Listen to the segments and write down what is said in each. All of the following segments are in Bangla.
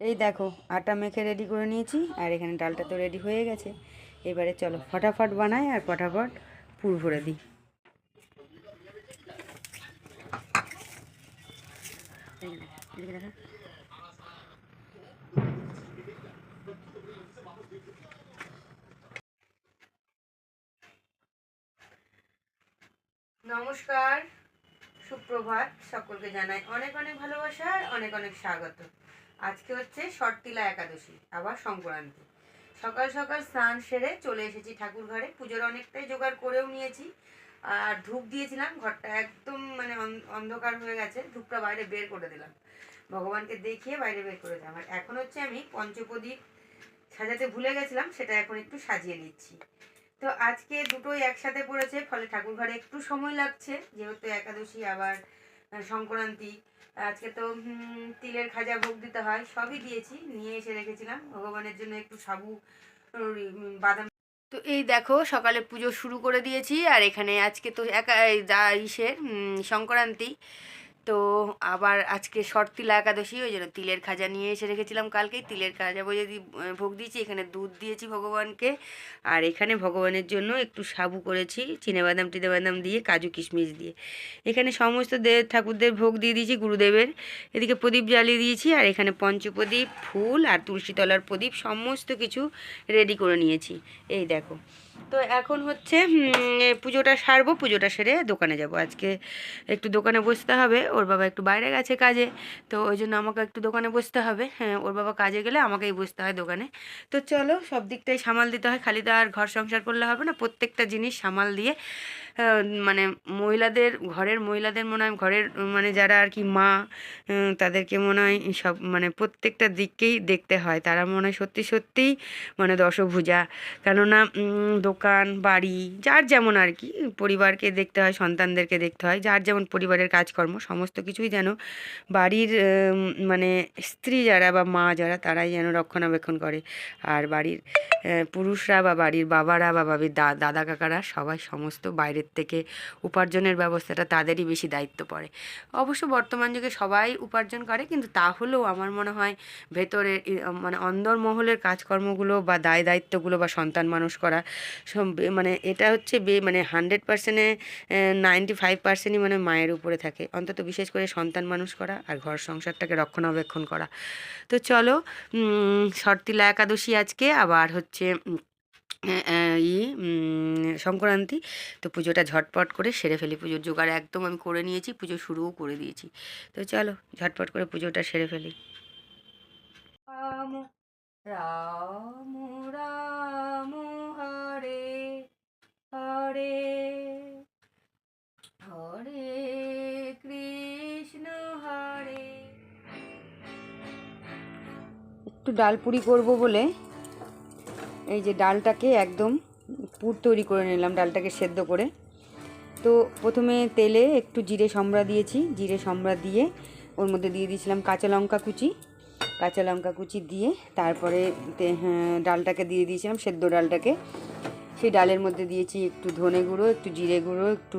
এই দেখো, আটা মেখে রেডি করে নিয়েছি, আর এখানে ডালটা তো রেডি হয়ে গেছে এবারে চলো, ফটাফট বানাই আর ফটাফট পুর ভরে দিই। নমস্কার, সুপ্রভাত, সকলকে জানাই অনেক অনেক ভালোবাসা, আর অনেক অনেক স্বাগত আজকে হচ্ছে শর্তিলা একাদশী, আবার সংক্রান্তি। সকাল সকাল স্নান সেরে চলে এসেছি ঠাকুর ঘরে। পুজোর অনেকটাই জোগাড় করেও নিয়েছি। আর ধূপ দিয়েছিলাম, ঘরটা একদম মানে অন্ধকার হয়ে গেছে, ধূপটা বাইরে বের করে দিলাম। ভগবানকে দেখিয়ে বাইরে বের করে দিলাম। আর এখন হচ্ছে আমি পঞ্চপ্রদীপ সাজাতে ভুলে গেছিলাম, সেটা এখন একটু সাজিয়ে নিচ্ছি। তো আজকে দুটোই একসাথে পড়েছে, ফলে ঠাকুর ঘরে একটু সময় লাগছে, যেহেতু একাদশী, আবার সংক্রান্তি। আজকে তো তিলের খাজা ভোগ দিতে হয়, সবই দিয়েছি, নিয়ে এসে রেখেছিলাম। ভগবানের জন্য একটু সাবু বাদাম। তো এই দেখো, সকালে পুজো শুরু করে দিয়েছি, আর এখানে আজকে তো একা ইসের সংক্রান্তি। তো আবার আজকে শর্ট শর্তিলা একাদশী, ওই জন্য তিলের খাজা নিয়ে এসে রেখেছিলাম কালকেই। তিলের খাজা বলে দি ভোগ দিয়েছি, এখানে দুধ দিয়েছি ভগবানকে। আর এখানে ভগবানের জন্য একটু সাবু করেছি, চিনেবাদাম, টিনেবাদাম দিয়ে, কাজু কিশমিশ দিয়ে। এখানে সমস্ত দেব, ঠাকুরদের ভোগ দিয়ে দিয়েছি গুরুদেবের। এদিকে প্রদীপ জ্বালিয়ে দিয়েছি, আর এখানে পঞ্চপ্রদীপ, ফুল আর তুলসীতলার প্রদীপ সমস্ত কিছু রেডি করে নিয়েছি। এই দেখো। তো এখন হচ্ছে পুজোটা সারবো, পুজোটা সেরে দোকানে যাব। আজকে একটু দোকানে বসতে হবে। ওর বাবা একটু বাইরে গেছে কাজে, তো ওই জন্য আমাকে একটু দোকানে বসতে হবে। হ্যাঁ ওর বাবা কাজে গেলে আমাকেই বসতে হয় দোকানে। তো চলো, সব দিকটাই সামাল দিতে হয়। খালি তো আর ঘর সংসার করলে হবে না, প্রত্যেকটা জিনিস সামাল দিয়ে মানে মহিলাদের, ঘরের মহিলাদের মনে হয়, ঘরের মানে যারা আর কি মা তাদেরকে মনে হয় সব মানে প্রত্যেকটা দিককেই দেখতে হয়। তারা মনে হয় সত্যি সত্যিই মানে দশভুজা। কেননা দোকান, বাড়ি, যার যেমন আর কি, পরিবারকে দেখতে হয়, সন্তানদেরকে দেখতে হয়, যার যেমন পরিবারের কাজকর্ম, সমস্ত কিছুই যেন বাড়ির মানে স্ত্রী যারা বা মা যারা, তারাই যেন রক্ষণাবেক্ষণ করে। আর বাড়ির পুরুষরা বা বাড়ির বাবারা বা বাবির দাদা কাকারা সবাই সমস্ত বাইরের থেকে উপার্জনের ব্যবস্থাটা তাদেরই বেশি দায়িত্ব পড়ে। অবশ্য বর্তমান যুগে সবাই উপার্জন করে, কিন্তু তাহলেও আমার মনে হয় ভেতরে মানে অন্দরমহলের কাজকর্মগুলো বা দায় দায়িত্বগুলো বা সন্তান মানুষ করা মানে এটা হচ্ছে বে মানে হান্ড্রেড পার্সেন্টে নাইনটি ফাইভ পার্সেন্টই মানে মায়ের উপরে থাকে। অন্তত বিশেষ করে সন্তান মানুষ করা আর ঘর সংসারটাকে রক্ষণাবেক্ষণ করা। তো চলো শর্তিলা একাদশী আজকে, আবার হচ্ছে ই সংক্রান্তি। তো পুজোটা ঝটপট করে সেরে ফেলি। পুজোর জোগাড় একদম আমি করে নিয়েছি পুজো শুরুও করে দিয়েছি। তো চলো ঝটপট করে পুজোটা সেরে ফেলি। রাম রাম রাম হরে হরে হরে কৃষ্ণ হরে। একটু ডাল পুরি করব বলে এই যে ডালটাকে একদম পুর তৈরি করে নিলাম ডালটাকে সেদ্ধ করে। তো প্রথমে তেলে একটু জিরে সম্বরা দিয়েছি জিরে সম্বরা দিয়ে ওর মধ্যে দিয়ে দিয়েছিলাম কাঁচা লঙ্কা কুচি। কাঁচা লঙ্কা কুচি দিয়ে তারপরে হ্যাঁ, ডালটাকে দিয়ে দিয়েছিলাম সেদ্ধ ডালটাকে। সেই ডালের মধ্যে দিয়েছি একটু ধনে গুঁড়ো একটু জিরে গুঁড়ো একটু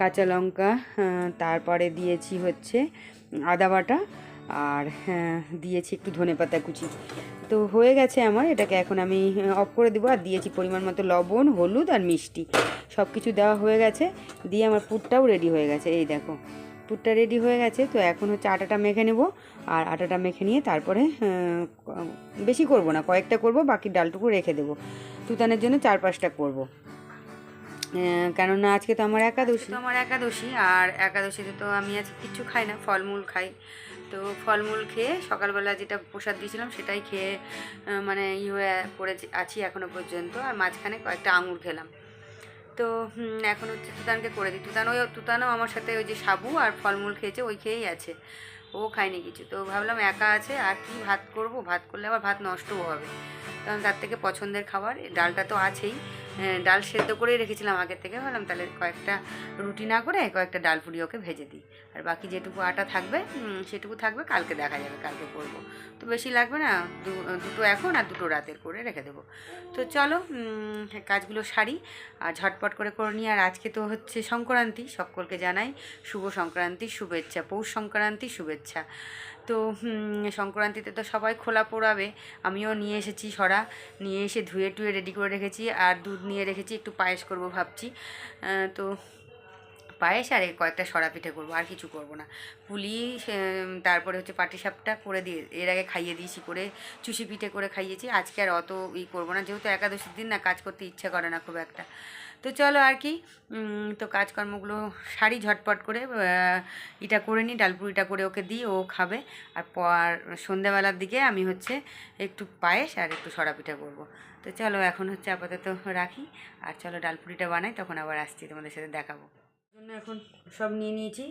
কাঁচা লঙ্কা হ্যাঁ, তারপরে দিয়েছি হচ্ছে আদা বাটা আর হ্যাঁ, দিয়েছি একটু ধনে পাতা কুচি। তো হয়ে গেছে আমার, এটাকে এখন আমি অফ করে দেবো। আর দিয়েছি পরিমাণ মতো লবণ, হলুদ আর মিষ্টি। সব কিছু দেওয়া হয়ে গেছে। দিয়ে আমার পুরটাও রেডি হয়ে গেছে। এই দেখো, পুরটা রেডি হয়ে গেছে। তো এখন হচ্ছে আটাটা মেখে নেব। আর আটাটা মেখে নিয়ে তারপরে বেশি করব না, কয়েকটা করব, বাকি ডালটুকু রেখে দেবো। তুতানের জন্য চার পাঁচটা করব। কেননা আজকে তো আমার একাদশী। আমার একাদশী, আর একাদশীতে তো আমি আজকে কিচ্ছু খাই না, ফলমূল খাই। তো ফলমূল খেয়ে সকালবেলা যেটা প্রসাদ দিয়েছিলাম সেটাই খেয়ে মানে ই হয়ে পড়ে আছি এখনও পর্যন্ত। আর মাঝখানে কয়েকটা আঙুর খেলাম। তো এখন হচ্ছে তুতানকে করে দিই। তুতান ওই, তুতানও আমার সাথে ওই যে সাবু আর ফলমূল খেয়েছে, ওই খেয়েই আছে। ও খায়নি কিছু। তো ভাবলাম একা আছে, আর কি ভাত করব? ভাত করলে আবার ভাত নষ্টও হবে। কারণ তার থেকে পছন্দের খাবার, ডালটা তো আছেই। ডাল সেদ্ধ করেই রেখেছিলাম আগের থেকে। ভাবলাম তাহলে কয়েকটা রুটি না করে কয়েকটা ডাল পুরি ওকে ভেজে দিই। আর বাকি যেটুকু আটা থাকবে সেটুকু থাকবে, কালকে দেখা যাবে, কালকে করব। তো বেশি লাগবে না দুটো এখন আর দুটো রাতের করে রেখে দেবো। তো চলো কাজগুলো সারি। আর ঝটপট করে করে নিই। আর আজকে তো হচ্ছে সংক্রান্তি, সকলকে জানাই শুভ সংক্রান্তি, শুভেচ্ছা, পৌষ সংক্রান্তি, শুভেচ্ছা। তো সংক্রান্তিতে তো সবাই খোলা পোড়াবে। আমিও নিয়ে এসেছি সরা। নিয়ে এসে ধুয়ে টুয়ে রেডি করে রেখেছি আর দুধ নিয়ে রেখেছি, একটু পায়েস করব ভাবছি। তো পায়েস আর কয়েকটা সরা পিঠে করব, আর কিছু করব না। পুলি তারপরে হচ্ছে পাটিসাপটা করে দিয়ে, এর আগে খাইয়ে দিয়েছি করে, চুষি পিঠে করে খাইয়েছি। আজকে আর অত ই করব না, যেহেতু একাদশীর দিন না, কাজ করতে ইচ্ছা করে না খুব একটা। তো চলো আর কি তো কাজকর্মগুলো সারি ঝটপট করে এটা করে নিই, ডালপুরিটা করে ওকে দিই, ও খাবে। আর পর সন্ধ্যাবেলার দিকে আমি হচ্ছে একটু পায়েস আর একটু সরা পিঠা করব। তো চলো এখন হচ্ছে আপাতত রাখি। আর চলো ডালপুরিটা বানাই, তখন আবার আসছি তোমাদের সাথে দেখাবো। জন্য এখন সব নিয়ে নিয়েছি।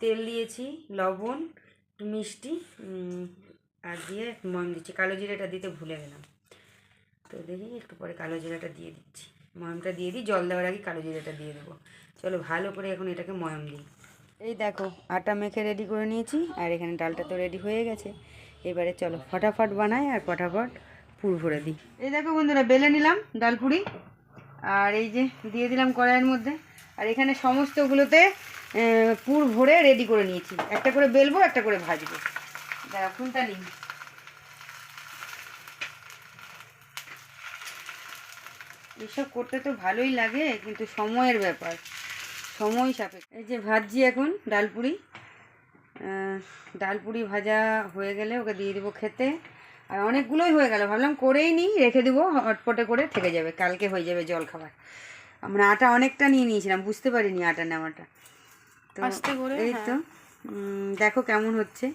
তেল দিয়েছি, লবণ, মিষ্টি আর দিয়ে ময়ম দিচ্ছি। কালো জিরেটা দিতে ভুলে গেলাম। তো দেখি, একটু পরে কালো জিরাটা দিয়ে দিচ্ছি। ময়মটা দিয়ে দিই, জল দেওয়ার আগে কালো জিরাটা দিয়ে দেবো। চলো ভালো করে এখন এটাকে ময়ম দিই। এই দেখো, আটা মেখে রেডি করে নিয়েছি, আর এখানে ডালটা তো রেডি হয়ে গেছে। এবারে চলো ফটাফট বানাই আর ফটাফট পুর ভরে দিই। এই দেখো বন্ধুরা, বেলে নিলাম ডালপুরি আর এই যে দিয়ে দিলাম কড়াইয়ের মধ্যে। আর এখানে সমস্তগুলোতে পুর ভরে রেডি করে নিয়েছি। একটা করে বেলবো, একটা করে ভাজবো। দাঁড়া ফোনটা নিই। এসব করতে তো ভালোই লাগে কিন্তু সময়ের ব্যাপার। সময় সাপেক্ষ। এই যে ভাজছি এখন ডালপুরি ডালপুরি ভাজা হয়ে গেলে ওকে দিয়ে দেবো খেতে। আর অনেকগুলোই হয়ে গেল ভাবলাম করেই নিই রেখে দেবো হটপটে করে থেকে যাবে কালকে হয়ে যাবে জল খাবার। আমরা আটা অনেকটা নিয়ে নিয়েছিলাম বুঝতে পারিনি আটা নেওয়াটা। তো এই তো দেখো কেমন হচ্ছে।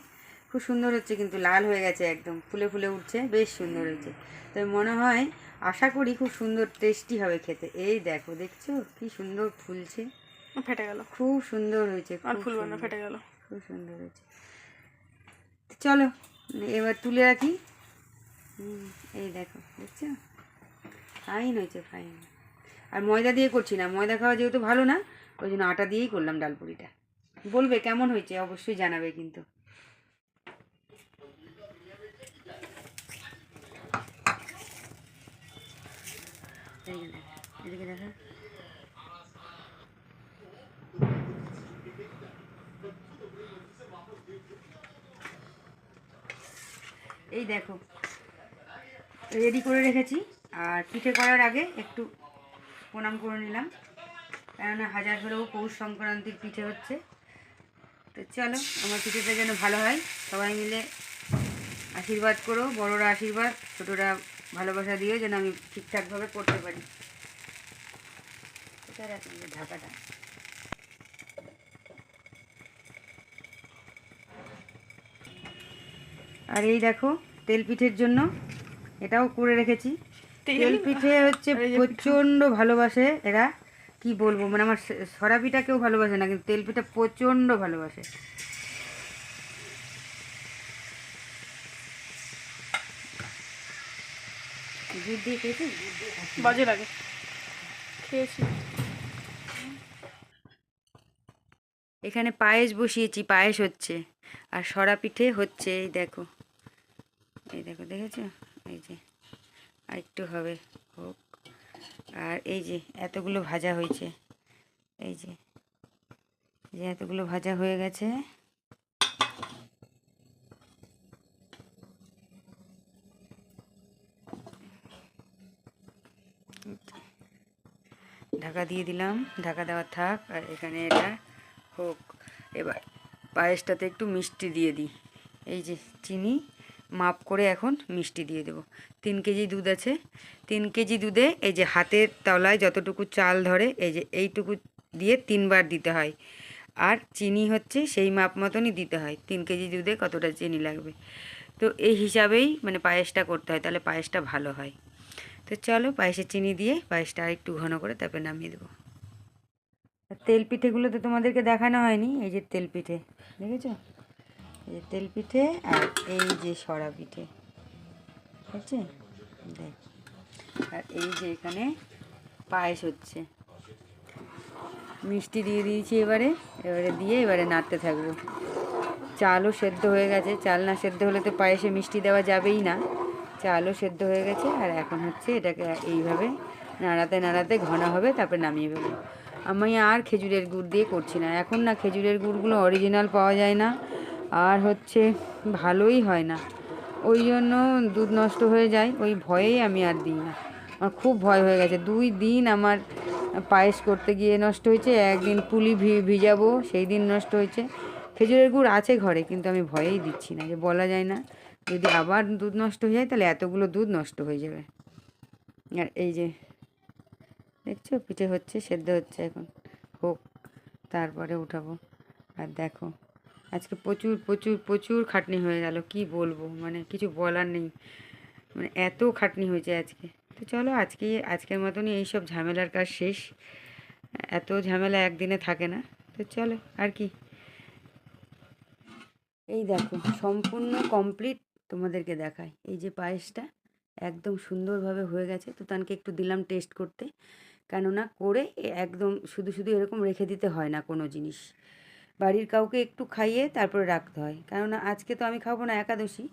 খুব সুন্দর হচ্ছে কিন্তু লাল হয়ে গেছে একদম ফুলে ফুলে উঠছে বেশ সুন্দর হয়েছে। তো মনে হয় আশা করি খুব সুন্দর টেস্টি হবে খেতে। এই দেখো দেখছ? কি সুন্দর ফুলছে। ফেটে গেল। খুব সুন্দর হয়েছে আর ফুলবে না ফেটে গেল। খুব সুন্দর হয়েছে। চলো এবার তুলে রাখি। হুম, এই দেখো দেখছ? ফাইন হয়েছে ফাইন আর ময়দা দিয়ে করছি না ময়দা খাওয়া যেহেতু ভালো না ওই জন্য আটা দিয়েই করলাম ডালপুরিটা। বলবে কেমন হয়েছে অবশ্যই জানাবে কিন্তু। এদিকে দেখা, এই দেখো রেডি করে রেখেছি। আর পিঠে করার আগে একটু প্রণাম করে নিলাম। কেননা হাজার হলেও পৌষ সংক্রান্তির পিঠে হচ্ছে। তো চলো আমার পিঠেটা যেন ভালো হয়। সবাই মিলে আশীর্বাদ করো বড়রা আশীর্বাদ ছোটরা ভালোবাসা দিও যেন আমি ঠিকঠাকভাবে করতে পারি। কোথায় রাখলাম ঢাকাটা। আর এই দেখো তেল পিঠের জন্য এটাও করে রেখেছি। তেল? পিঠে হচ্ছে প্রচণ্ড ভালোবাসে এরা। কি বলব? মানে আমার স- সরা পিঠা কেউ ভালোবাসে না কিন্তু তেল পিঠা প্রচণ্ড ভালোবাসে। দুধ দিয়ে। বাজে লাগে। খেয়েছি। এখানে পায়েস বসিয়েছি পায়েস হচ্ছে। আর সরা পিঠে হচ্ছে এই দেখো। এই দেখো দেখেছ? এই যে আর একটু হবে হোক। আর এই যে এতগুলো ভাজা হয়েছে। এই যে এই যে এতগুলো ভাজা হয়ে গেছে। ঢাকা দিয়ে দিলাম। ঢাকা দেওয়া থাক, আর এখানে এটা হোক। এবার পায়েসটাতে একটু মিষ্টি দিয়ে দিই। এই যে চিনি, মাপ করে এখন মিষ্টি দিয়ে দেবো। তিন কেজি দুধ আছে। তিন কেজি দুধে এই যে হাতের তলায় যতটুকু চাল ধরে, এই যে এইটুকু দিয়ে তিনবার দিতে হয়। আর চিনি হচ্ছে সেই মাপ মতনই দিতে হয়। তিন কেজি দুধে কতটা চিনি লাগবে? তো এই হিসাবেই মানে পায়েসটা করতে হয়, তাহলে পায়েসটা ভালো হয়। তো চলো পায়েসে চিনি দিয়ে পায়েসটা আর একটু ঘন করে তারপরে নামিয়ে দেবো। আর তেল পিঠেগুলো তো তোমাদেরকে দেখানো হয়নি, এই যে তেল পিঠে, দেখেছ? এই যে তেল পিঠে আর এই যে সরা পিঠে হচ্ছে দেখ। আর এই যে এখানে পায়েস হচ্ছে। মিষ্টি দিয়ে দিয়েছি এবারে এবারে দিয়ে এবারে নাড়তে থাকব। চালও সেদ্ধ হয়ে গেছে, চাল না সেদ্ধ হলে তো পায়েসে মিষ্টি দেওয়া যাবেই না। চালও সেদ্ধ হয়ে গেছে, আর এখন হচ্ছে এটাকে এইভাবে নাড়াতে নাড়াতে ঘন হবে, তারপরে নামিয়ে ফেলব আমি আর খেজুরের গুড় দিয়ে করছি না। এখন না খেজুরের গুড়গুলো অরিজিনাল পাওয়া যায় না, আর হচ্ছে ভালোই হয় না। ওই জন্য দুধ নষ্ট হয়ে যায়, ওই ভয়েই আমি আর দিই না। আমার খুব ভয় হয়ে গেছে। দুই দিন আমার পায়েস করতে গিয়ে নষ্ট হয়েছে, একদিন পুলি ভিজাবো, সেই দিন নষ্ট হয়েছে। খেজুরের গুড় আছে ঘরে, কিন্তু আমি ভয়েই দিচ্ছি না, যে বলা যায় না। যদি আবার দুধ নষ্ট হয়ে যায়, তাহলে এতগুলো দুধ নষ্ট হয়ে যাবে। আর এই যে, দেখছ? পিঠে হচ্ছে, সেদ্ধ হচ্ছে এখন। হোক, তারপরে উঠাবো। আর দেখো, আজকে প্রচুর প্রচুর প্রচুর খাটনি হয়ে গেল, কি বলব? মানে কিছু বলার নেই। মানে এত খাটনি হয়েছে আজকে। তো চলো, আজকে, আজকের মতনই এইসব ঝামেলার কাজ শেষ। এত ঝামেলা একদিনে থাকে না। তো চলো, আর কি? এই দেখো, সম্পূর্ণ কমপ্লিট তোমাদেরকে দেখায় এই যে পায়েসটা একদম সুন্দরভাবে হয়ে গেছে। তো তানকে একটু দিলাম টেস্ট করতে। কেননা করে একদম শুধু শুধু এরকম রেখে দিতে হয় না কোনো জিনিস। বাড়ির কাউকে একটু খাইয়ে তারপরে রাখতে হয়। কেননা আজকে তো আমি খাব না একাদশী।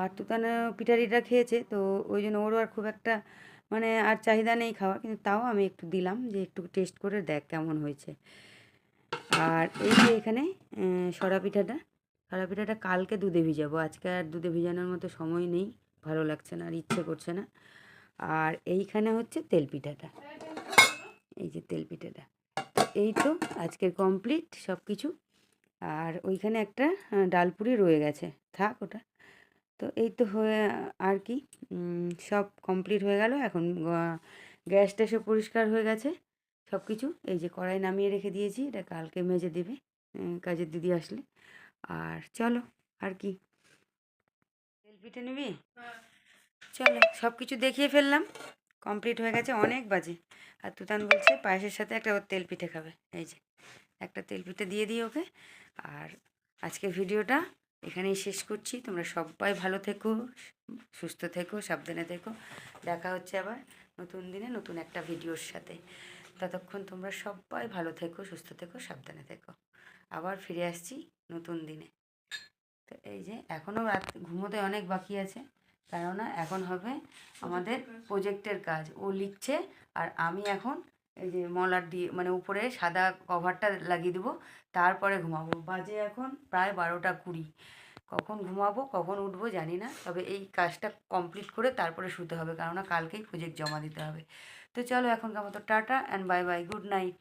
আর তুতান পিঠারিটা খেয়েছে, তো ওই জন্য ওরও আর খুব একটা মানে আর চাহিদা নেই খাওয়ার। কিন্তু তাও আমি একটু দিলাম যে একটু টেস্ট করে দেখ কেমন হয়েছে। আর এই যে এখানে সরা পিঠাটা সরা পিঠাটা কালকে দুধে ভিজাবো। আজকে আর দুধে ভিজানোর মতো সময় নেই, ভালো লাগছে না আর ইচ্ছে করছে না। আর এইখানে হচ্ছে তেল পিঠাটা। এই যে তেল পিঠাটা। এই তো আজকের কমপ্লিট সব কিছু আর ওইখানে একটা ডালপুরি রয়ে গেছে। থাক ওটা। তো এই তো হয়ে, আর কি সব কমপ্লিট হয়ে গেল। এখন গ্যাস ট্যাসও পরিষ্কার হয়ে গেছে সব কিছু এই যে কড়াই নামিয়ে রেখে দিয়েছি। এটা কালকে মেজে দেবে কাজের দিদি আসলে। আর চলো আর কি? পিঠে নিবি? চলো সব কিছু দেখিয়ে ফেললাম। কমপ্লিট হয়ে গেছে অনেক বাজে। আর তুতান বলছে পায়েসের সাথে একটা ওর তেল পিঠে খাবে। এই যে একটা তেল পিঠে দিয়ে দিই ওকে। আর আজকের ভিডিওটা এখানেই শেষ করছি। তোমরা সবাই ভালো থেকো সুস্থ থেকো সাবধানে থেকো। দেখা হচ্ছে আবার নতুন দিনে নতুন একটা ভিডিওর সাথে। ততক্ষণ তোমরা সবাই ভালো থেকো সুস্থ থেকো সাবধানে থেকো। আবার ফিরে আসছি। নতুন দিনে। তো এই যে এখনও রাত, ঘুমোতে অনেক বাকি আছে। কেননা এখন হবে আমাদের প্রজেক্টের কাজ। ও লিখছে আর আমি এখন এই যে মলার দিয়ে মানে উপরে সাদা কভারটা লাগিয়ে দেবো, তারপরে ঘুমাবো। বাজে এখন প্রায় বারোটা কুড়ি। কখন ঘুমাবো, কখন উঠবো জানি না, তবে এই কাজটা কমপ্লিট করে তারপরে শুতে হবে, কেননা কালকেই প্রজেক্ট জমা দিতে হবে। তো চলো এখনকার মতো tata and bye bye, good night.